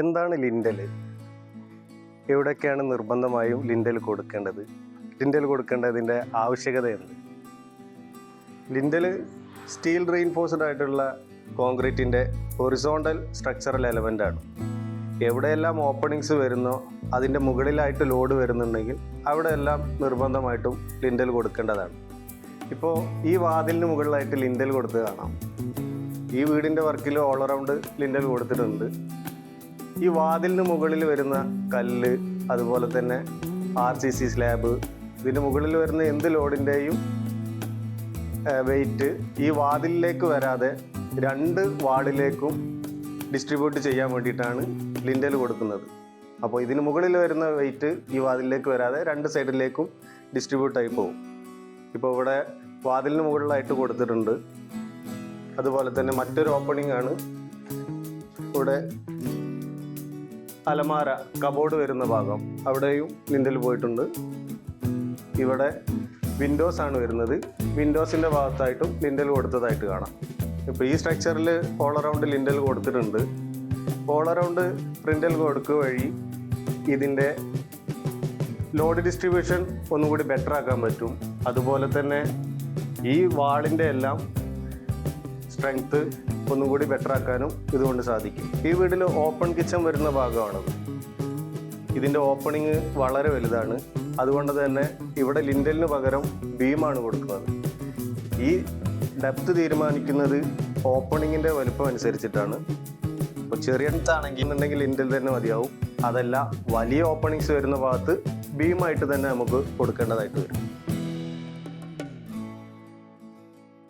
എന്താണ് ലിൻഡൽ എവിടെയൊക്കെയാണ് നിർബന്ധമായും ലിൻഡൽ കൊടുക്കേണ്ടത്? ലിൻഡൽ കൊടുക്കേണ്ടതിന്റെ ആവശ്യകത എന്ത്? ലിൻഡൽ സ്റ്റീൽ റീൻഫോഴ്സ്ഡ് ആയിട്ടുള്ള കോൺക്രീറ്റിന്റെ ഒറിസോണ്ടൽ സ്ട്രക്ചറൽ ആണ്. എവിടെയെല്ലാം ഓപ്പണിങ്സ് വരുന്നോ അതിന്റെ മുകളിലായിട്ട് ലോഡ് വരുന്നുണ്ടെങ്കിൽ അവിടെയെല്ലാം നിർബന്ധമായിട്ടും ലിൻഡൽ കൊടുക്കേണ്ടതാണ്. ഇപ്പോൾ ഈ വാതിലിന് മുകളിലായിട്ട് ലിൻഡൽ കൊടുത്ത് കാണാം. ഈ വീടിന്റെ വർക്കിൽ ഓൾ അറൗണ്ട് ലിൻഡൽ കൊടുത്തിട്ടുണ്ട്. ഈ വാതിലിന് മുകളിൽ വരുന്ന കല്ല് അതുപോലെ തന്നെ ആർ സി സി സ്ലാബ് ഇതിന് മുകളിൽ വരുന്ന എന്ത് ലോഡിന്റെയും വെയിറ്റ് ഈ വാതിലിലേക്ക് വരാതെ രണ്ട് വാർഡിലേക്കും ഡിസ്ട്രിബ്യൂട്ട് ചെയ്യാൻ വേണ്ടിയിട്ടാണ് ലിൻഡൽ കൊടുക്കുന്നത്. അപ്പോൾ ഇതിന് മുകളിൽ വരുന്ന വെയിറ്റ് ഈ വാതിലിലേക്ക് വരാതെ രണ്ട് സൈഡിലേക്കും ഡിസ്ട്രിബ്യൂട്ടായി പോകും. ഇപ്പോൾ ഇവിടെ വാതിലിന് മുകളിലായിട്ട് കൊടുത്തിട്ടുണ്ട്. അതുപോലെ തന്നെ മറ്റൊരു ഓപ്പണിംഗ് ആണ്. ഇവിടെ അലമാര കബോർഡ് വരുന്ന ഭാഗം അവിടെയും നിന്തൽ പോയിട്ടുണ്ട്. ഇവിടെ വിൻഡോസ് ആണ് വരുന്നത്. വിൻഡോസിന്റെ ഭാഗത്തായിട്ടും ലിൻഡൽ കൊടുത്തതായിട്ട് കാണാം. ഇപ്പോൾ ഈ സ്ട്രക്ചറിൽ ഓൾ അറൗണ്ട് ലിൻഡൽ കൊടുത്തിട്ടുണ്ട്. ഓൾ അറൗണ്ട് പ്രിന്റൽ കൊടുക്കുക വഴി ഇതിന്റെ ലോഡ് ഡിസ്ട്രിബ്യൂഷൻ ഒന്നും കൂടി ബെറ്റർ ആക്കാൻ പറ്റും. അതുപോലെ തന്നെ ഈ വാളിന്റെ എല്ലാം സ്ട്രെങ്ത് ഒന്നും കൂടി ബെറ്റർ ആക്കാനും ഇതുകൊണ്ട് സാധിക്കും. ഈ വീട്ടിൽ ഓപ്പൺ കിച്ചൺ വരുന്ന ഭാഗമാണത്. ഇതിന്റെ ഓപ്പണിങ് വളരെ വലുതാണ്. അതുകൊണ്ട് തന്നെ ഇവിടെ ലിൻഡലിന് പകരം ബീമാണ് കൊടുക്കുന്നത്. ഈ ഡെപ്ത് തീരുമാനിക്കുന്നത് ഓപ്പണിങ്ങിന്റെ വലുപ്പം അനുസരിച്ചിട്ടാണ്. ഇപ്പോൾ ചെറിയ ആണെങ്കിൽ എന്നുണ്ടെങ്കിൽ ലിൻഡൽ തന്നെ മതിയാവും. അതല്ല വലിയ ഓപ്പണിങ്സ് വരുന്ന ഭാഗത്ത് ബീമായിട്ട് തന്നെ നമുക്ക് കൊടുക്കേണ്ടതായിട്ട് വരും.